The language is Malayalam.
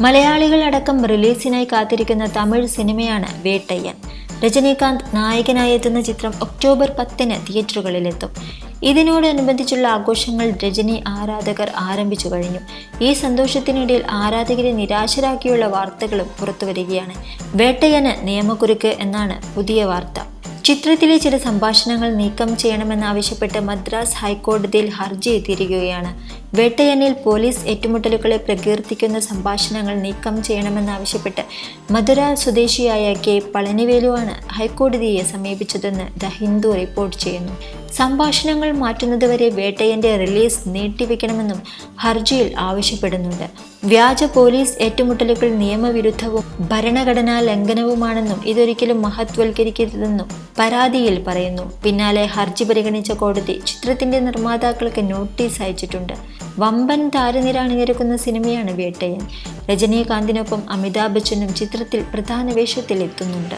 മലയാളികളടക്കം റിലീസിനായി കാത്തിരിക്കുന്ന തമിഴ് സിനിമയാണ് വേട്ടയ്യൻ. രജനീകാന്ത് നായകനായി എത്തുന്ന ചിത്രം ഒക്ടോബർ പത്തിന് തിയേറ്ററുകളിലെത്തും. ഇതിനോടനുബന്ധിച്ചുള്ള ആഘോഷങ്ങൾ രജനി ആരാധകർ ആരംഭിച്ചു കഴിഞ്ഞു. ഈ സന്തോഷത്തിനിടയിൽ ആരാധകരെ നിരാശരാക്കിയുള്ള വാർത്തകളും പുറത്തുവരികയാണ്. വേട്ടയ്യന് നിയമക്കുരുക്ക് എന്നാണ് പുതിയ വാർത്ത. ചിത്രത്തിലെ ചില സംഭാഷണങ്ങൾ നീക്കം ചെയ്യണമെന്നാവശ്യപ്പെട്ട് മദ്രാസ് ഹൈക്കോടതിയിൽ ഹർജി എത്തിയിരിക്കുകയാണ്. വേട്ടയനിൽ പോലീസ് ഏറ്റുമുട്ടലുകളെ പ്രകീർത്തിക്കുന്ന സംഭാഷണങ്ങൾ നീക്കം ചെയ്യണമെന്നാവശ്യപ്പെട്ട് മധുര സ്വദേശിയായ കെ പളനിവേലുവാണ് ഹൈക്കോടതിയെ സമീപിച്ചതെന്ന് ദ ഹിന്ദു റിപ്പോർട്ട് ചെയ്യുന്നു. സംഭാഷണങ്ങൾ മാറ്റുന്നതുവരെ വേട്ടയന്റെ റിലീസ് നീട്ടിവെക്കണമെന്നും ഹർജിയിൽ ആവശ്യപ്പെടുന്നുണ്ട്. വ്യാജ പോലീസ് ഏറ്റുമുട്ടലുകൾ നിയമവിരുദ്ധവും ഭരണഘടനാ ലംഘനവുമാണെന്നും ഇതൊരിക്കലും മഹത്വൽക്കരിക്കരുതെന്നും പരാതിയിൽ പറയുന്നു. പിന്നാലെ ഹർജി പരിഗണിച്ച കോടതി ചിത്രത്തിന്റെ നിർമ്മാതാക്കൾക്ക് നോട്ടീസ് അയച്ചിട്ടുണ്ട്. വമ്പൻ താരനിര അണിനിരക്കുന്ന സിനിമയാണ് വേട്ടയൻ. രജനീകാന്തിനൊപ്പം അമിതാഭ് ബച്ചനും ചിത്രത്തിൽ പ്രധാന വേഷത്തിൽ എത്തുന്നുണ്ട്